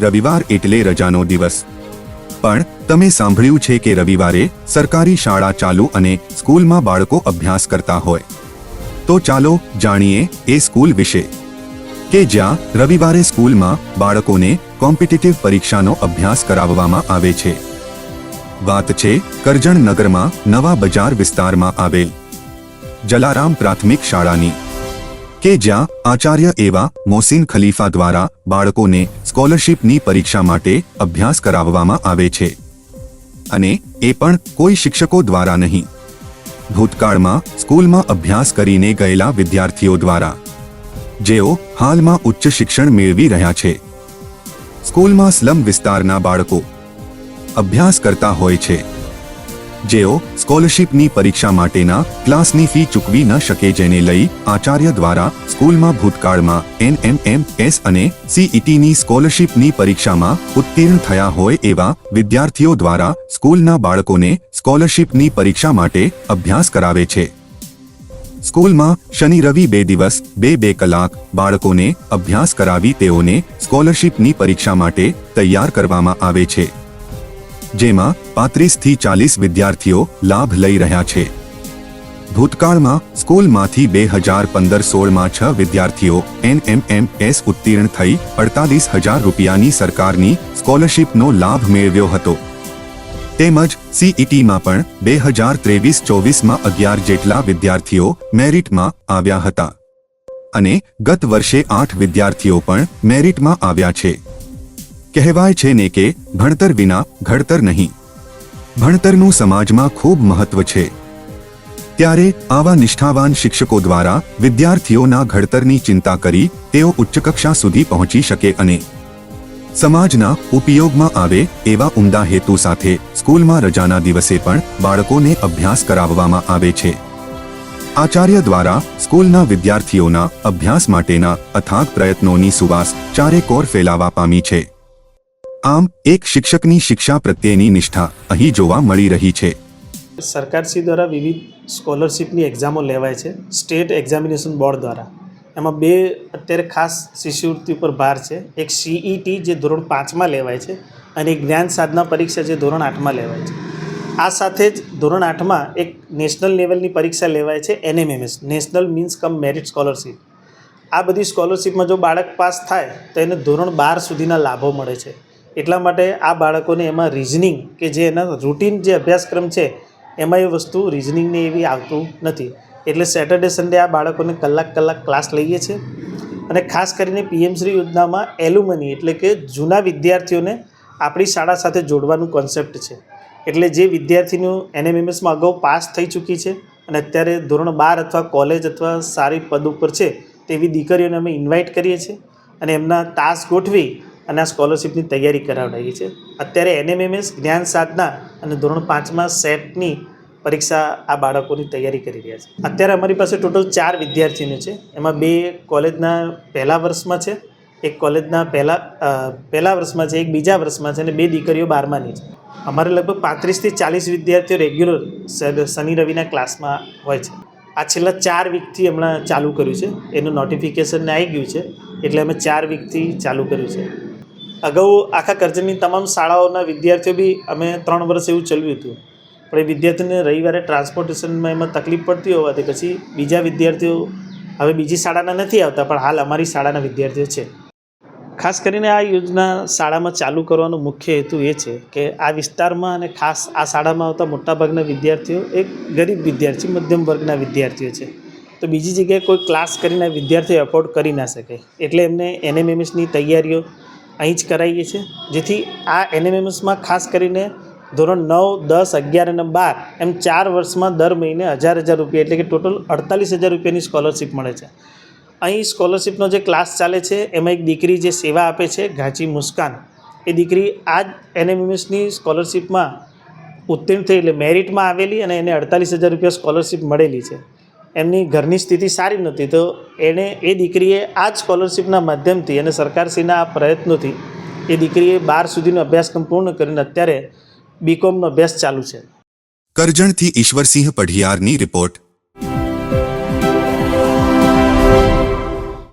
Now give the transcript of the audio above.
રવિવાર એટલે રજાનો દિવસ. પણ તમે સાંભળ્યું છે કે રવિવારે સરકારી શાળા ચાલુ અને સ્કૂલમાં બાળકો અભ્યાસ કરતા હોય. તો ચાલો જાણીએ એ સ્કૂલ વિશે. કે જ્યાં રવિવારે સ્કૂલમાં બાળકોને કોમ્પિટિટિવ પરીક્ષાનો અભ્યાસ કરાવવામાં આવે છે. વાત છે કરજણ નગરમાં નવા બજાર વિસ્તારમાં આવેલ જલારામ પ્રાથમિક શાળાની. કે જ્યાં આચાર્ય એવા મોસીન ખલીફા દ્વારા બાળકોને સ્કોલરશીપની પરીક્ષા માટે અભ્યાસ કરાવવામાં આવે છે. અને એ પણ કોઈ શિક્ષકો દ્વારા નહીં. ભૂતકાળમાં સ્કૂલમાં અભ્યાસ કરીને ગયેલા વિદ્યાર્થીઓ દ્વારા. જેઓ હાલમાં ઉચ્ચ શિક્ષણ મેળવી રહ્યા છે. સ્કૂલમાં સ્લમ વિસ્તારના બાળકો. અભ્યાસ કરતા હોય છે. જેઓ સ્કોલરશીપની પરીક્ષા માટેના ક્લાસની ફી ચૂકવી ન શકે જેને લઈ આચાર્ય દ્વારા સ્કૂલમાં ભૂતકાળમાં એનએમએમએસ અને સીઈટીની સ્કોલરશીપની પરીક્ષામાં ઉત્તીર્ણ થયા હોય એવા વિદ્યાર્થીઓ દ્વારા સ્કૂલના બાળકોને સ્કોલરશીપની પરીક્ષા માટે અભ્યાસ કરાવે છે. સ્કૂલમાં શનિ રવિ બે દિવસ, બે બે કલાક બાળકોને અભ્યાસ કરાવી તેઓને સ્કોલરશીપની પરીક્ષા માટે તૈયાર કરવામાં આવે છે. જેમાં પાંત્રીસથી ચાલીસ વિદ્યાર્થીઓ લાભ લઈ રહ્યા છે. ભૂતકાળમાં સ્કૂલમાંથી બે હજાર પંદર સોળમાં છ વિદ્યાર્થીઓ એનએમએમએસ ઉત્તીર્ણ થઈ અડતાલીસ હજાર રૂપિયાની સરકારની સ્કોલરશીપનો લાભ મેળવ્યો હતો. તેમજ સીઈટીમાં પણ બે હજાર ત્રેવીસ ચોવીસમાં અગિયાર જેટલા વિદ્યાર્થીઓ મેરિટમાં આવ્યા હતા. અને ગત વર્ષે આઠ વિદ્યાર્થીઓ પણ મેરિટમાં આવ્યા છે. કહેવાય છે ને કે ભણતર વિના ઘડતર નહીં. ભણતરનું સમાજમાં ખૂબ મહત્વ છે. ત્યારે આવા નિષ્ઠાવાન શિક્ષકો દ્વારા વિદ્યાર્થીઓના ઘડતરની ચિંતા કરી તેઓ ઉચ્ચકક્ષા સુધી પહોંચી શકે અને સમાજના ઉપયોગમાં આવે એવા ઉમદા હેતુ સાથે સ્કૂલમાં રજાના દિવસે પણ બાળકોને અભ્યાસ કરાવવામાં આવે છે. આચાર્ય દ્વારા સ્કૂલના વિદ્યાર્થીઓના અભ્યાસ માટેના અથાગ પ્રયત્નોની સુવાસ ચારેકોર ફેલાવા પામી છે. આમ, એક શિક્ષકની શિક્ષા પ્રત્યેની નિષ્ઠા અહીં જોવા મળી રહી છે. સરકારશ્રી દ્વારા વિવિધ સ્કોલરશિપની એક્ઝામો લેવાય છે, સ્ટેટ એક્ઝામિનેશન બોર્ડ દ્વારા. એમાં બે અત્યારે ખાસ શિષ્યવૃત્તિ ઉપર ભાર છે. એક સીઈટી જે ધોરણ પાંચમાં લેવાય છે અને એક જ્ઞાન સાધના પરીક્ષા જે ધોરણ આઠમાં લેવાય છે. આ સાથે જ ધોરણ આઠમાં એક નેશનલ લેવલની પરીક્ષા લેવાય છે NMMS national means cum merit scholarship આ બધી સ્કોલરશિપમાં જો બાળક પાસ થાય, તો એને ધોરણ બાર સુધીના લાભો મળે છે. એટલા માટે આ બાળકોને એમાં રિઝનિંગ કે જે એના રૂટીન જે અભ્યાસક્રમ છે, એમાં એ વસ્તુ રિઝનિંગની એવી આવતું નથી. એટલે સેટરડે સન્ડે આ બાળકોને કલાક કલાક ક્લાસ લઈએ છીએ. અને ખાસ કરીને પીએમશ્રી યોજનામાં એલુમની, એટલે કે જૂના વિદ્યાર્થીઓને આપણી શાળા સાથે જોડવાનું કોન્સેપ્ટ છે. એટલે જે વિદ્યાર્થીનું એનએમએમએસમાં અગાઉ પાસ થઈ ચૂકી છે અને અત્યારે ધોરણ બાર અથવા કોલેજ અથવા સારી પદ ઉપર છે, તેવી દીકરીઓને અમે ઇન્વાઇટ કરીએ છીએ અને એમના તાસ ગોઠવી અને આ સ્કોલરશિપની તૈયારી કરાવડાવી છે. અત્યારે એનએમએમએસ જ્ઞાન સાધના અને ધોરણ પાંચમાં સેટની પરીક્ષા આ બાળકોની તૈયારી કરી રહ્યા છે. અત્યારે અમારી પાસે ટોટલ ચાર વિદ્યાર્થીઓ છે. એમાં બે કોલેજના પહેલા વર્ષમાં છે, એક કોલેજના પહેલા પહેલા વર્ષમાં છે, એક બીજા વર્ષમાં છે અને બે દીકરીઓ બારમાની છે. અમારે લગભગ પાંત્રીસથી ચાલીસ વિદ્યાર્થીઓ રેગ્યુલર શનિ રવિના ક્લાસમાં હોય છે. આ છેલ્લા ચાર વીકથી હમણાં ચાલુ કર્યું છે. એનું નોટિફિકેશન આવી ગયું છે. એટલે અમે ચાર વીકથી ચાલુ કર્યું છે. અગાઉ આખા કરજણની તમામ શાળાઓના વિદ્યાર્થીઓ બી અમે ત્રણ વર્ષ એવું ચલાવ્યું હતું. પણ એ વિદ્યાર્થીઓને રવિવારે ટ્રાન્સપોર્ટેશનમાં એમાં તકલીફ પડતી હોવાથી પછી બીજા વિદ્યાર્થીઓ હવે બીજી શાળાના નથી આવતા, પણ હાલ અમારી શાળાના વિદ્યાર્થીઓ છે. ખાસ કરીને આ યોજના શાળામાં ચાલુ કરવાનો મુખ્ય હેતુ એ છે કે આ વિસ્તારમાં અને ખાસ આ શાળામાં આવતા મોટાભાગના વિદ્યાર્થીઓ એક ગરીબ વિદ્યાર્થી, મધ્યમ વર્ગના વિદ્યાર્થીઓ છે. તો બીજી જગ્યાએ કોઈ ક્લાસ કરીને વિદ્યાર્થીઓ એફોર્ડ કરી ના શકે. એટલે એમને એનએમએમએસની તૈયારીઓ અહીં જ કરાવીએ છીએ જેથી આ એનએમએમએસમાં ખાસ કરીને ધોરણ નવ, દસ, અગિયાર અને બાર એમ ચાર વર્ષમાં દર મહિને હજાર હજાર રૂપિયા એટલે કે ટોટલ અડતાલીસ હજાર રૂપિયાની સ્કોલરશિપ મળે છે. અહીં સ્કોલરશિપનો જે ક્લાસ ચાલે છે, એમાં એક દીકરી જે સેવા આપે છે ઘાંચી મુસ્કાન, એ દીકરી આ જ એનએમએમએસની સ્કોલરશિપમાં ઉત્તીર્ણ થઈ એટલે મેરિટમાં આવેલી અને એને અડતાલીસ હજાર રૂપિયા સ્કોલરશિપ મળેલી છે. એમની ઘરની સ્થિતિ સારી નહોતી. તો એણે એ દીકરીએ આ જ સ્કોલરશિપના માધ્યમથી અને સરકારશ્રીના આ પ્રયત્નોથી એ દીકરીએ બાર સુધીનો અભ્યાસક્રમ પૂર્ણ કરીને અત્યારે બીકોમનો અભ્યાસ ચાલુ છે. કરજણથી ઈશ્વરસિંહ પઢિયારની રિપોર્ટ.